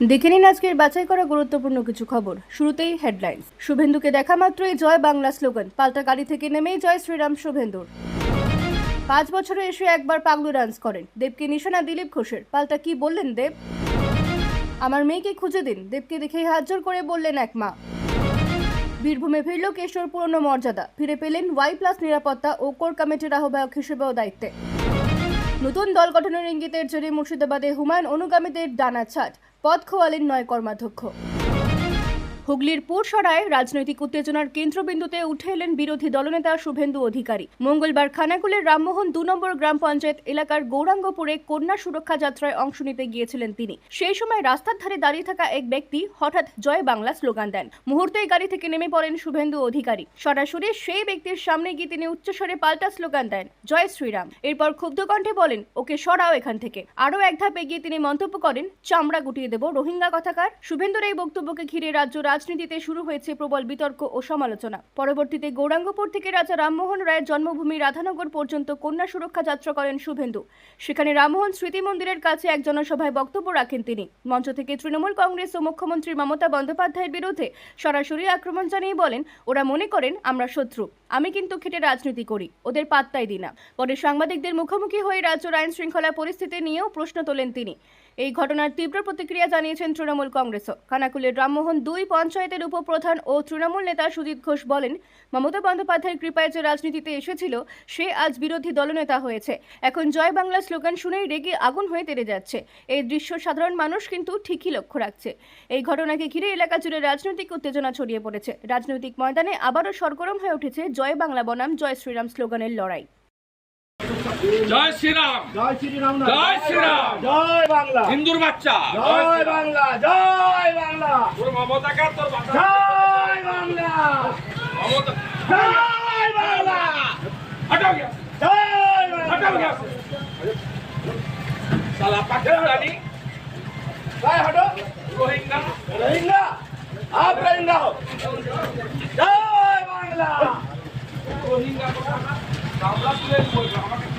দেখে নিন আজকের বাছাই করা গুরুত্বপূর্ণ কিছু খবর। শুরুতেই হেডলাইন্স শুভেন্দুকে দেখা মাত্রই জয় বাংলা স্লোগান পাল্টা গাড়ি থেকে নেমেই জয় শ্রীরাম শুভেন্দুর। পাঁচ বছরে এসে একবার পাগলু ডান্স করেন। দেবকে নিশানা দিলীপ ঘোষের। পাল্টা কি বললেন দেব? আমার মেয়েকে খুঁজে দিন। দেবকে দেখেই হাত জোর করে বললেন এক মা। বীরভূমে ফিরল কেশোর পুরনো মর্যাদা। ফিরে পেলেন ওয়াই প্লাস নিরাপত্তা ও কোর কমিটির আহ্বায়ক হিসেবেও দায়িত্বে। নতুন দল গঠনের ইঙ্গিতের জেরে মুর্শিদাবাদে হুমায়ুন অনুগামীদের ডানা ছাট। পদ খোয়ালেন নয় কর্মাধ্যক্ষ হুগলির পুরসরায় রাজনৈতিক উত্তেজনার কেন্দ্রবিন্দুতে উঠে এলেন বিরোধী দলনেতা শুভেন্দু অধিকারী। মঙ্গলবার খানাকুলের রামমোহন দু নম্বর গ্রাম পঞ্চায়েত এলাকার গৌরাঙ্গপুরে কন্যা সুরক্ষা যাত্রায় অংশ নিতে গিয়েছিলেন তিনি। সেই সময় রাস্তার ধারে দাঁড়িয়ে থাকা এক ব্যক্তি হঠাৎ জয় বাংলা স্লোগান দেন। মুহূর্তেই গাড়ি থেকে নেমে পড়েন শুভেন্দু অধিকারী। সরাসরি সেই ব্যক্তির সামনে গিয়ে তিনি উচ্চস্বরে পাল্টা স্লোগান দেন, জয় শ্রীরাম। এরপর ক্ষুব্ধ কণ্ঠে বলেন, ওকে সরাও এখান থেকে। আরও এক ধাপ এগিয়ে তিনি মন্তব্য করেন, চামড়া গুটিয়ে দেব। রোহিঙ্গা কথাকার শুভেন্দুর এই বক্তব্যকে ঘিরে রাজ্য রাজনীতিতে শুরু হয়েছে প্রবল বিতর্ক ও সমালোচনা। পরবর্তীতে গৌরাঙ্গপুর থেকে রাজা রামমোহন রায়ের জন্মভূমি রাধানগর পর্যন্ত কন্যা সুরক্ষা যাত্রা করেন শুভেন্দু। সেখানে রামমোহন স্মৃতি মন্দিরের কাছে এক জনসভায় বক্তব্য রাখেন তিনি। মঞ্চ থেকে তৃণমূল কংগ্রেস ও মুখ্যমন্ত্রী মমতা বন্দ্যোপাধ্যায়ের বিরুদ্ধে সরাসরি আক্রমণ জানিয়ে বলেন, ওরা মনে করেন আমরা শত্রু। আমি কিন্তু খেটে রাজনীতি করি। ওদের পাত্তাই দিই না। পরে সাংবাদিকদের মুখোমুখি হয়ে রাজ্যের আইন শৃঙ্খলা পরিস্থিতি নিয়েও প্রশ্ন তোলেন তিনি। এই ঘটনার তীব্র প্রতিক্রিয়া জানিয়েছেন তৃণমূল কংগ্রেসও। খানাকুলের রামমোহন দুই পঞ্চায়েতের উপপ্রধান ও তৃণমূল নেতা সুজিত ঘোষ বলেন, মমতা বন্দ্যোপাধ্যায়ের কৃপায় যে রাজনীতিতে এসেছিল, সে আজ বিরোধী দলনেতা হয়েছে। এখন জয় বাংলা স্লোগান শুনেই রেগে আগুন হয়ে তেড়ে যাচ্ছে। এই দৃশ্য সাধারণ মানুষ কিন্তু ঠিকই লক্ষ্য রাখছে। এই ঘটনাকে ঘিরে এলাকা জুড়ে রাজনৈতিক উত্তেজনা ছড়িয়ে পড়েছে। রাজনৈতিক ময়দানে আবারও সরগরম হয়ে উঠেছে জয় বাংলা বনাম, জয় শ্রীরাম স্লোগানের লড়াই। জয় শ্রীরাম। জয় শ্রীরাম জয় শ্রীরাম। জয় বাংলা। হিন্দুর বাচ্চা। জয় বাংলা। জয় বাংলা। তোর মমতাকে আর তোর জয় বাংলা। মমতা জয় বাংলা। হটাও গিয়া। জয় হটাও বাংলা গিয়া সালা পাকিস্তানি জয় হটো। রোহিঙ্গা। রোহিঙ্গা। আপ রোহিঙ্গা हो জয় বাংলা। রোহিঙ্গা কথা বাংলা তুলে বলবে আমাকে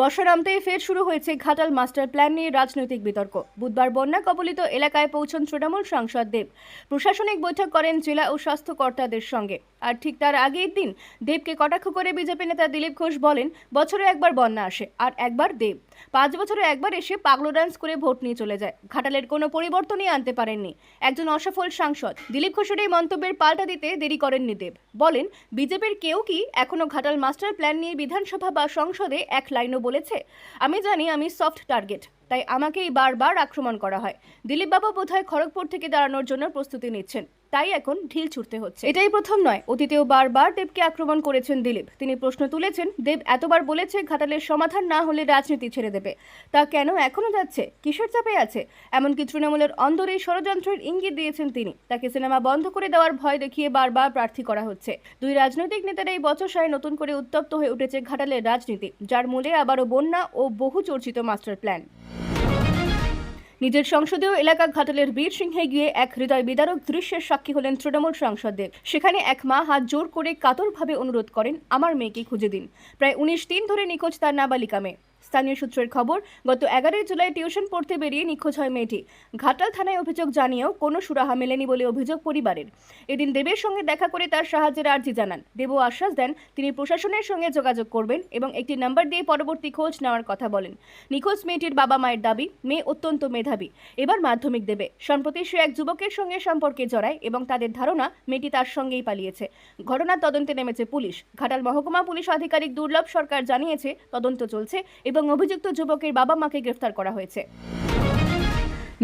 বর্ষা নামতেই ফের শুরু হয়েছে ঘাটাল মাস্টার প্ল্যান নিয়ে রাজনৈতিক বিতর্ক। বুধবার বন্যা কবলিত এলাকায় পৌঁছন তৃণমূল সাংসদ দেব। প্রশাসনিক বৈঠক করেন জেলা ও স্বাস্থ্যকর্তাদের সঙ্গে। আর ঠিক তার আগের দিন দেবকে কটাক্ষ করে বিজেপি নেতা দিলীপ ঘোষ বলেন, বছরে একবার বন্যা আসে আর একবার দেব। পাঁচ বছরে একবার এসে পাগলো ডান্স করে ভোট নিয়ে চলে যায়। ঘাটালের কোনো পরিবর্তনই আনতে পারেননি। একজন অসফল সাংসদ, দিলীপ ঘোষের এই মন্তব্যের পাল্টা দিতে দেরি করেননি দেব। বলেন, বিজেপির কেউ কি এখনও ঘাটাল মাস্টার প্ল্যান নিয়ে বিধানসভা বা সংসদে এক লাইনও বলেছে? আমি জানি আমি সফট টার্গেট তাই আমাকেই বারবার আক্রমণ করা হয়। দিলীপ বাবু বোধহয় খড়গপুর থেকে দাঁড়ানোর জন্য প্রস্তুতি নিচ্ছেন। তাই এখন ঢিল ছুটতে হচ্ছে। এটাই প্রথম নয়, অতীতেও বারবার দেবকে আক্রমণ করেছেন দিলীপ। তিনি প্রশ্ন তুলেছেন, দেব এতবার বলেছে ঘাটালের সমাধান না হলে রাজনীতি ছেড়ে দেবে। তা কেন এখনও যাচ্ছে? কিসের চাপে আছে? এমনকি তৃণমূলের অন্দরে ষড়যন্ত্রের ইঙ্গিত দিয়েছেন তিনি। তাকে সিনেমা বন্ধ করে দেওয়ার ভয় দেখিয়ে বারবার প্রার্থী করা হচ্ছে। দুই রাজনৈতিক নেতার এই বচসায় নতুন করে উত্তপ্ত হয়ে উঠেছে ঘাটালের রাজনীতি, যার মূলে আবারও বন্যা ও বহু চর্চিত মাস্টার প্ল্যান। নিজের সংসদীয় এলাকা ঘাটালের বীর সিংহে গিয়ে এক হৃদয় বিদারক দৃশ্যের সাক্ষী হলেন তৃণমূল সাংসদদের সেখানে এক মা হাত জোর করে কাতরভাবে অনুরোধ করেন, আমার মেয়েকে খুঁজে দিন। প্রায় উনিশ দিন ধরে নিখোঁজ তার নাবালিকা মেয়ে। স্থানীয় সূত্রের খবর, গত এগারোই জুলাই টিউশন পড়তে বেরিয়ে নিখোঁজ হয় মেয়েটি। ঘাটাল থানায় অভিযোগ জানিয়েও কোনো সুরাহা মেলেনি বলে অভিযোগ পরিবারের। এদিন দেবের সঙ্গে দেখা করে তার সাহায্যের আর্জি জানান। দেবও আশ্বাস দেন, তিনি প্রশাসনের সঙ্গে যোগাযোগ করবেন এবং একটি নাম্বার দিয়ে পরবর্তী খোঁজ নেওয়ার কথা বলেন। নিখোঁজ মেয়েটির বাবা মায়ের দাবি, মেয়ে অত্যন্ত মেধাবী। এবার মাধ্যমিক দেবে। সম্প্রতি সে এক যুবকের সঙ্গে সম্পর্কে জড়ায় এবং তাদের ধারণা, মেয়েটি তার সঙ্গেই পালিয়েছে। ঘটনার তদন্তে নেমেছে পুলিশ। ঘাটাল মহকুমা পুলিশ আধিকারিক দুর্লভ সরকার জানিয়েছে, তদন্ত চলছে। এবং অভিযুক্ত যুবকের বাবা মাকে গ্রেফতার করা হয়েছে।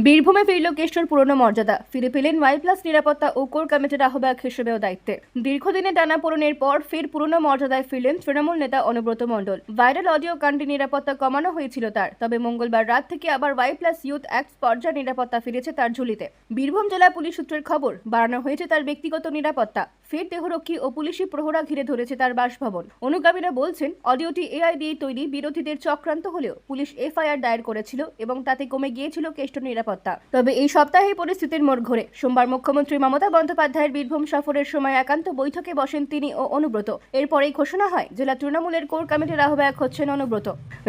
বীরভূমে ফিরল কেষ্টর পুরনো মর্যাদা। ফিরে পেলেন ওয়াই প্লাস নিরাপত্তা ও কোর কমিটির আহ্বায়ক হিসেবেও দায়িত্বে। দীর্ঘদিনে টানাপোড়েনের পর ফের পুরনো মর্যাদায় ফিরলেন তৃণমূল নেতা অনুব্রত মণ্ডল। ভাইরাল অডিও কাণ্ডে নিরাপত্তা কমানো হয়েছিল তার, তবে মঙ্গলবার রাত থেকে আবার ওয়াই প্লাস ইউথ অ্যাক্ট পর্যায়ে নিরাপত্তা ফিরেছে তার ঝুলিতে। বীরভূম জেলা পুলিশ সূত্রের খবর, বাড়ানো হয়েছে তার ব্যক্তিগত নিরাপত্তা। ফের দেহরক্ষী ও পুলিশি প্রহরা ঘিরে ধরেছে তার বাসভবন। অনুগামীরা বলছেন, অডিওটি এআই দিয়ে তৈরি, বিরোধীদের চক্রান্ত হলেও পুলিশ এফআইআর দায়ের করেছিল এবং তাতে কমে গিয়েছিল কেষ্ট নিরাপত্তা। তবে এই সপ্তাহে পরিস্থিতির মোড় ঘোরে। সোমবার মুখ্যমন্ত্রী মমতা বন্দ্যোপাধ্যায়ের বীরভূম সফরের সময় একান্ত বৈঠকে বসেন তিনি ও অনুব্রত। এরপরেই ঘোষণা হয়, জেলা তৃণমূলের কোর কমিটির আহ্বায়ক হচ্ছেন অনুব্রত।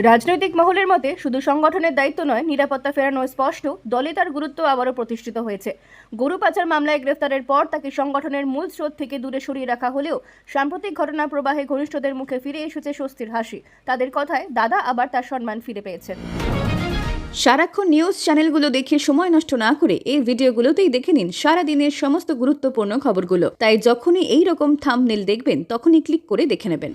রাজনৈতিক মহলের মতে, শুধু সংগঠনের দায়িত্ব নয়, নিরাপত্তা ফেরানো স্পষ্ট, দলে তার গুরুত্ব আবারও প্রতিষ্ঠিত হয়েছে। গরু পাচার মামলায় গ্রেফতারের পর তাকে সংগঠনের মূল স্রোত থেকে দূরে সরিয়ে রাখা হলেও সাম্প্রতিক ঘটনা প্রবাহে ঘনিষ্ঠদের মুখে ফিরে এসেছে স্বস্তির হাসি। তাদের কথায় দাদা আবার তার সম্মান ফিরে পেয়েছেন সারাক্ষণ নিউজ চ্যানেলগুলো দেখে সময় নষ্ট না করে এই ভিডিওগুলোতেই দেখে নিন সারাদিনের সমস্ত গুরুত্বপূর্ণ খবরগুলো। তাই যখনই এই রকম থাম্বনেল দেখবেন, তখনই ক্লিক করে দেখে নেবেন।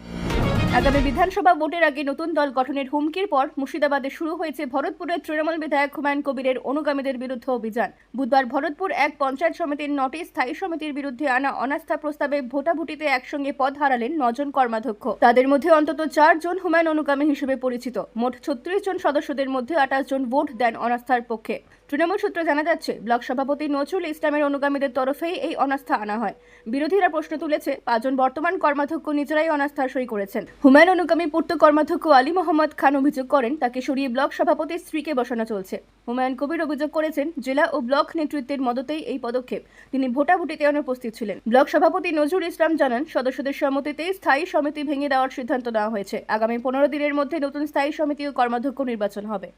আগামী বিধানসভা ভোটের আগে নতুন দল গঠনের হুমকির পর মুর্শিদাবাদে শুরু হয়েছে ভরতপুরের তৃণমূল বিধায়ক হুমায়ুন কবিরের অনুগামীদের বিরুদ্ধে অভিযান। বুধবার ভরতপুর এক পঞ্চায়েত সমিতির নটি স্থায়ী সমিতির বিরুদ্ধে আনা অনাস্থা প্রস্তাবে ভোটাভুটিতে একসঙ্গে পদ হারালেন নজন কর্মাধ্যক্ষ। তাদের মধ্যে অন্তত চার জন হুমায়ুন অনুগামী হিসেবে পরিচিত। মোট ছত্রিশ জন সদস্যদের মধ্যে আঠাশ জন ভোট দেন অনাস্থার পক্ষে। তৃণমূল সূত্রে জানা যাচ্ছে, ব্লক সভাপতি নজরুল ইসলামের অনুগামীদের তরফেই এই অনাস্থা আনা হয়। বিরোধীরা প্রশ্ন তুলেছে, পাঁচজন বর্তমান কর্মাধ্যক্ষ নিজেরাই অনাস্থার সই করেছেন। হুমায়ুন অনুগামী পূর্ত কর্মাধ্যক্ষ আলী মোহাম্মদ খান অভিযোগ করেন, তাকে সরিয়ে ব্লক সভাপতির স্ত্রীকে বসানো চলছে। হুমায়ুন কবির অভিযোগ করেছেন, জেলা ও ব্লক নেতৃত্বের মদতেই এই পদক্ষেপ। তিনি ভোটাভুটিতে অনুপস্থিত ছিলেন। ব্লক সভাপতি নজরুল ইসলাম জানান, সদস্যদের সম্মতিতে স্থায়ী সমিতি ভেঙে দেওয়ার সিদ্ধান্ত নেওয়া হয়েছে। আগামী পনেরো দিনের মধ্যে নতুন স্থায়ী সমিতি ও কর্মাধ্যক্ষ নির্বাচন হবে।